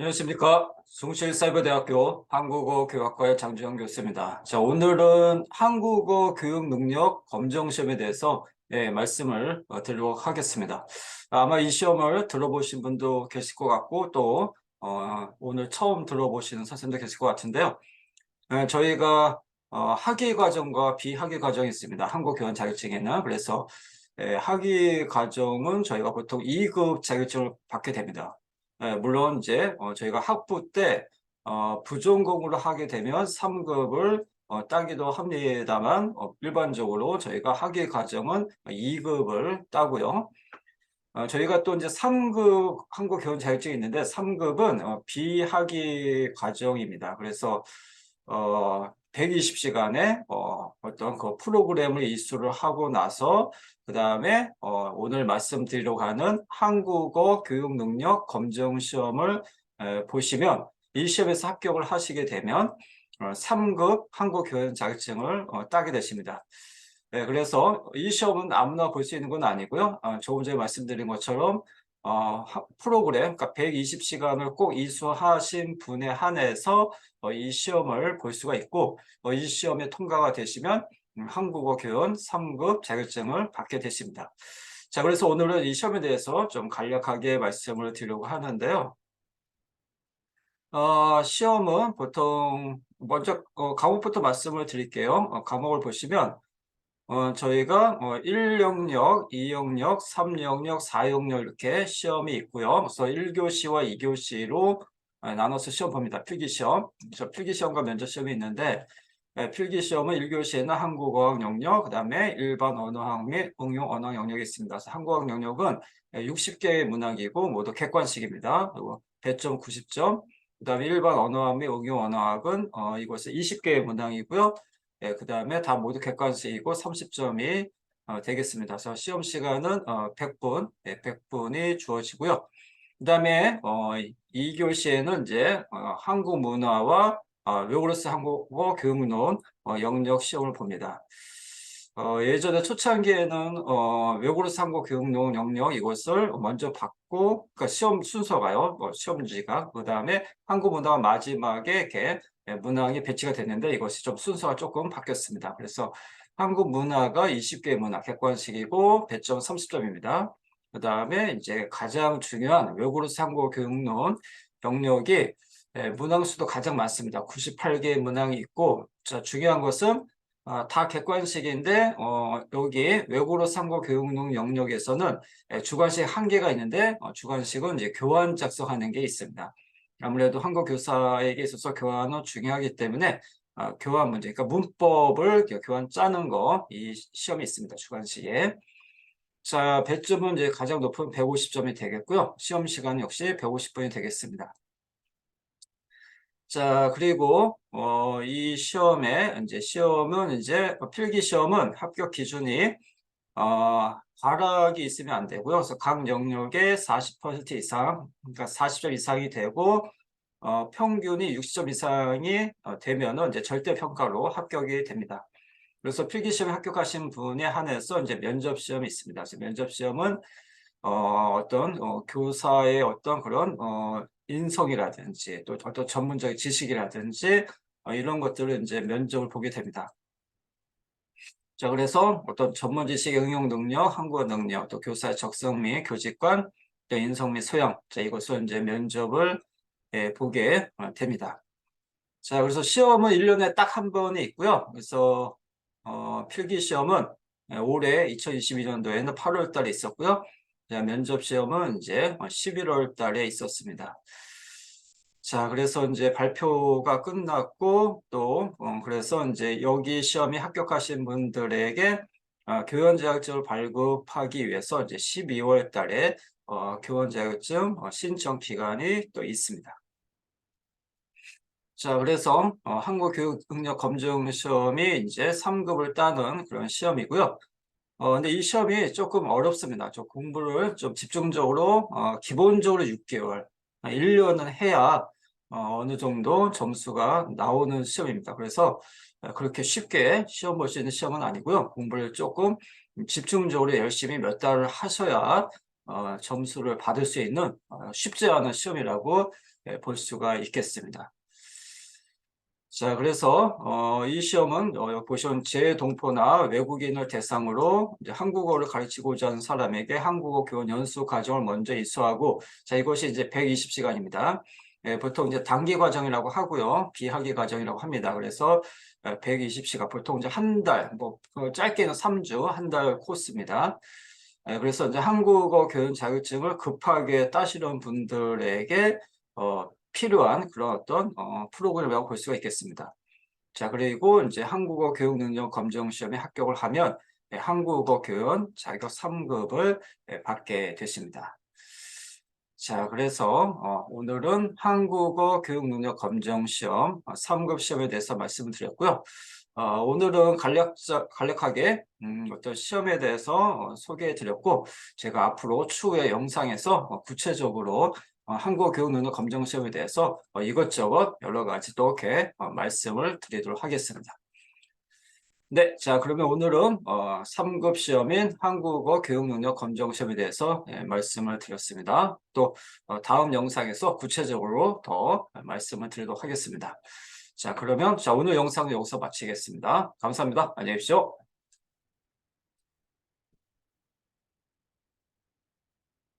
안녕하십니까. 숭실사이버대학교 한국어 교학과의 장주영 교수입니다. 자, 오늘은 한국어 교육 능력 검정 시험에 대해서 예, 말씀을 어, 드리도록 하겠습니다. 아마 이 시험을 들어보신 분도 계실 것 같고 또 어, 오늘 처음 들어보시는 선생님도 계실 것 같은데요. 예, 저희가 어, 학위 과정과 비학위 과정이 있습니다. 한국 교원 자격증에는 그래서 예, 학위 과정은 저희가 보통 2급 자격증을 받게 됩니다. 예, 물론 이제 어, 저희가 학부 때 어, 부전공으로 하게 되면 3급을 어, 따기도 합니다만 어, 일반적으로 저희가 학위 과정은 2급을 따고요. 어, 저희가 또 이제 3급 한국 교원 자격증이 있는데 3급은 어, 비학위 과정입니다. 그래서 어, 120시간의 어, 어떤 그 프로그램을 이수를 하고 나서 그 다음에 어, 오늘 말씀드리려고 하는 한국어 교육 능력 검정 시험을 에, 보시면 이 시험에서 합격을 하시게 되면 어, 3급 한국 교원 자격증을 어, 따게 되십니다. 네, 그래서 이 시험은 아무나 볼 수 있는 건 아니고요. 어, 조금 전에 말씀드린 것처럼 어, 하- 프로그램, 그러니까 120시간을 꼭 이수하신 분에 한해서 어, 이 시험을 볼 수가 있고 어, 이 시험에 통과가 되시면 음, 한국어 교원 3급 자격증을 받게 되십니다. 자, 그래서 오늘은 이 시험에 대해서 좀 간략하게 말씀을 드리려고 하는데요. 어, 시험은 보통 먼저 어, 과목부터 말씀을 드릴게요. 어, 과목을 보시면 어, 저희가 어, 1영역, 2영역, 3영역, 4영역 이렇게 시험이 있고요. 그래서 1교시와 2교시로 어, 나눠서 시험 봅니다. 필기시험. 저 필기시험과 면접시험이 있는데 예, 필기시험은 1교시에는 한국어학 영역, 그 다음에 일반 언어학 및 응용 언어 영역이 있습니다. 그래서 한국어학 영역은 60개의 문항이고 모두 객관식입니다. 그리고 배점 90점. 그 다음에 일반 언어학 및 응용 언어학은 어, 이곳에 20개의 문항이고요. 예, 그 다음에 다 모두 객관식이고 30점이 어, 되겠습니다. 그래서 시험 시간은 어, 100분, 예, 100분이 주어지고요. 그 다음에 어, 2교시에는 이제 어, 한국 문화와 어, 외국어로서 한국어 교육론 어, 영역 시험을 봅니다. 어, 예전에 초창기에는 어, 외국어로서 한국어 교육론 영역 이것을 먼저 받고 그러니까 시험 순서가요. 뭐 시험지가 그 다음에 한국 문화가 마지막에 이렇게 예, 문항이 배치가 됐는데 이것이 좀 순서가 조금 바뀌었습니다. 그래서 한국 문화가 20개 문화 객관식이고 배점 30점입니다. 그 다음에 이제 가장 중요한 외국어로서 한국어 교육론 영역이 예, 문항 수도 가장 많습니다. 98개의 문항이 있고 자, 중요한 것은 아, 다 객관식인데 어, 여기 외국어로 상고 교육능 영역에서는 예, 주관식 한 개가 있는데 어, 주관식은 이제 교환 작성하는 게 있습니다. 아무래도 한국 교사에게 있어서 교환은 중요하기 때문에 아, 교환 문제, 그러니까 문법을 교환 짜는 거 이 시험이 있습니다. 주관식에. 자, 배점은 이제 가장 높은 150점이 되겠고요. 시험 시간 역시 150분이 되겠습니다. 자, 그리고 어, 이 시험에 이제 시험은 이제 필기 시험은 합격 기준이 어, 과락이 있으면 안 되고요. 그래서 각 영역에 40% 이상, 그러니까 40점 이상이 되고 어, 평균이 60점 이상이 어, 되면은 이제 절대 평가로 합격이 됩니다. 그래서 필기 시험에 합격하신 분에 한해서 이제 면접 시험이 있습니다. 그래서 면접 시험은 어, 어떤 어, 교사의 어떤 그런 어, 인성이라든지 또 어떤 전문적인 지식이라든지 어, 이런 것들을 이제 면접을 보게 됩니다. 자, 그래서 어떤 전문 지식의 응용 능력, 한국어 능력, 또 교사의 적성 및 교직관, 또 인성 및 소양, 자, 이것을 이제 면접을 예, 보게 어, 됩니다. 자, 그래서 시험은 1년에 딱 한 번이 있고요. 그래서 어, 필기 시험은 예, 올해 2022년도에는 8월 달에 있었고요. 자, 면접 시험은 이제 11월 달에 있었습니다. 자, 그래서 이제 발표가 끝났고 또 어, 그래서 이제 여기 시험에 합격하신 분들에게 어, 교원 자격증을 발급하기 위해서 이제 12월 달에 어, 교원 자격증 어, 신청 기간이 또 있습니다. 자, 그래서 어, 한국교육능력 검증 시험이 이제 3급을 따는 그런 시험이고요. 어, 근데 이 시험이 조금 어렵습니다. 좀 공부를 좀 집중적으로, 어, 기본적으로 6개월, 1년은 해야 어, 어느 정도 점수가 나오는 시험입니다. 그래서 어, 그렇게 쉽게 시험 볼 수 있는 시험은 아니고요. 공부를 조금 집중적으로 열심히 몇 달을 하셔야 어, 점수를 받을 수 있는 어, 쉽지 않은 시험이라고 예, 볼 수가 있겠습니다. 자, 그래서 어, 이 시험은 어, 보시면 재동포나 외국인을 대상으로 이제 한국어를 가르치고자 하는 사람에게 한국어 교원 연수 과정을 먼저 이수하고 자, 이것이 이제 120시간입니다. 예, 보통 이제 단기 과정이라고 하고요. 비학기 과정이라고 합니다. 그래서 120시간 보통 이제 한 달, 뭐 어, 짧게는 3주, 한 달 코스입니다. 예, 그래서 이제 한국어 교원 자격증을 급하게 따시는 분들에게 어, 필요한 그런 어떤 어, 프로그램이라고 볼 수가 있겠습니다. 자, 그리고 이제 한국어 교육 능력 검정 시험에 합격을 하면 예, 한국어 교원 자격 3급을 예, 받게 되십니다. 자, 그래서 어, 오늘은 한국어 교육 능력 검정 시험 3급 시험에 대해서 말씀을 드렸고요. 어, 오늘은 간략, 간략하게 음, 어떤 시험에 대해서 어, 소개해 드렸고 제가 앞으로 추후에 영상에서 어, 구체적으로 어, 한국어 교육 능력 검정 시험에 대해서 어, 이것저것 여러 가지 또 이렇게 어, 말씀을 드리도록 하겠습니다. 네, 자 그러면 오늘은 어, 3급 시험인 한국어 교육 능력 검정 시험에 대해서 예, 말씀을 드렸습니다. 또 어, 다음 영상에서 구체적으로 더 말씀을 드리도록 하겠습니다. 자 그러면 자 오늘 영상은 여기서 마치겠습니다. 감사합니다. 안녕히 계십시오.